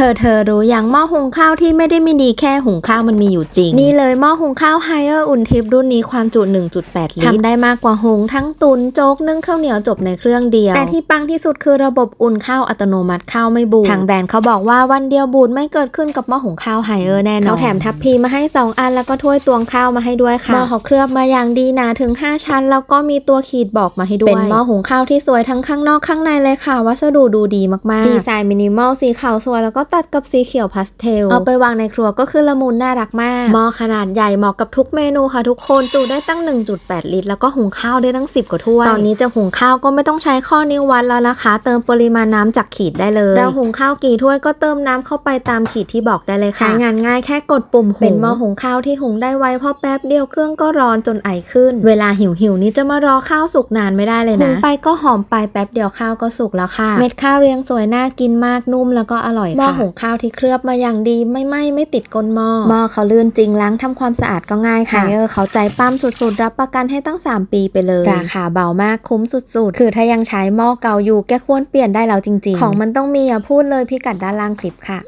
เธอเธอรู้ยังหม้อหุงข้าวที่ไม่ได้มีดีแค่หุงข้าวมันมีอยู่จริง นี่เลยหม้อหุงข้าวไฮเออร์อุ่นทิพย์รุ่นนี้ความจุ 1.8 ลิตรทำได้มากกว่าหุงทั้งตุนโจ๊กนึ่งข้าวเหนียวจบในเครื่องเดียว แต่ที่ปังที่สุดคือระบบอุ่นข้าวอัตโนมัติข้าวไม่บูดทางแบรนด์เขาบอกว่าวันเดียวบูดไม่เกิดขึ้นกับหม้อหุงข้าวไฮเออร์แน่นอนเขาแถมทัพพีมาให้ 2 อันแล้วก็ถ้วยตวงข้าวมาให้ด้วยค่ะหม้อเขาเคลือบมาอย่างดีหนาถึง 5 ชั้น แล้วก็มีตัวขีดบอกมาให้ด้วยเป็นหม้อหุงข้าวที่สวยทั้งข้างนอกข้างในเลยค่ะ วัสดุดูดีมากๆดีไซน์มินิมอลสีขาวสวยแล้วก็ตัดกับสีเขียวพาสเทล เอาไปวางในครัวก็คือละมุนน่ารักมาก หม้อขนาดใหญ่เหมาะกับทุกเมนูค่ะทุกคน จุได้ตั้ง 1.8 ลิตร แล้วก็หุงข้าวได้ตั้ง 10 กว่าถ้วย ตอนนี้จะหุงข้าวก็ไม่ต้องใช้ข้อนิ้ววัดแล้วนะคะ เติมปริมาณน้ำจากขีดได้เลย เราหุงข้าวกี่ถ้วยก็เติมน้ำเข้าไปตามขีดที่บอกได้เลยค่ะ ใช้งานง่ายแค่กดปุ่มหุง เป็นหม้อหุงข้าวที่หุงได้ไวเพราะแป๊บเดียวเครื่องก็ร้อนจนไอขึ้น เวลาหิวหิวๆนี้จะมารอข้าวสุกนานไม่ได้เลยนะ หุงไปก็หอมไปแป๊บเดียวข้าวก็สุกแล้วค่ะ เม็ดข้าวเรียงสวยน่ากินมากนุ่มแล้วก็อร่อยค่ะหม้อหุงข้าวที่เคลือบมาอย่างดีไม่ไหม้ไม่ติดก้นหม้อหม้อเขาลื่นจริงล้างทำความสะอาดก็ง่ายค่ะเออเขาใจปั้มสุดๆ รับประกันให้ตั้ง 3 ปีไปเลย ราคาเบามากคุ้มสุดๆ คือถ้ายังใช้หม้อเก่าอยู่แกควรเปลี่ยนได้แล้วจริง ๆ ของมันต้องมีอย่าพูดเลยพิกัดด้านล่างคลิปค่ะ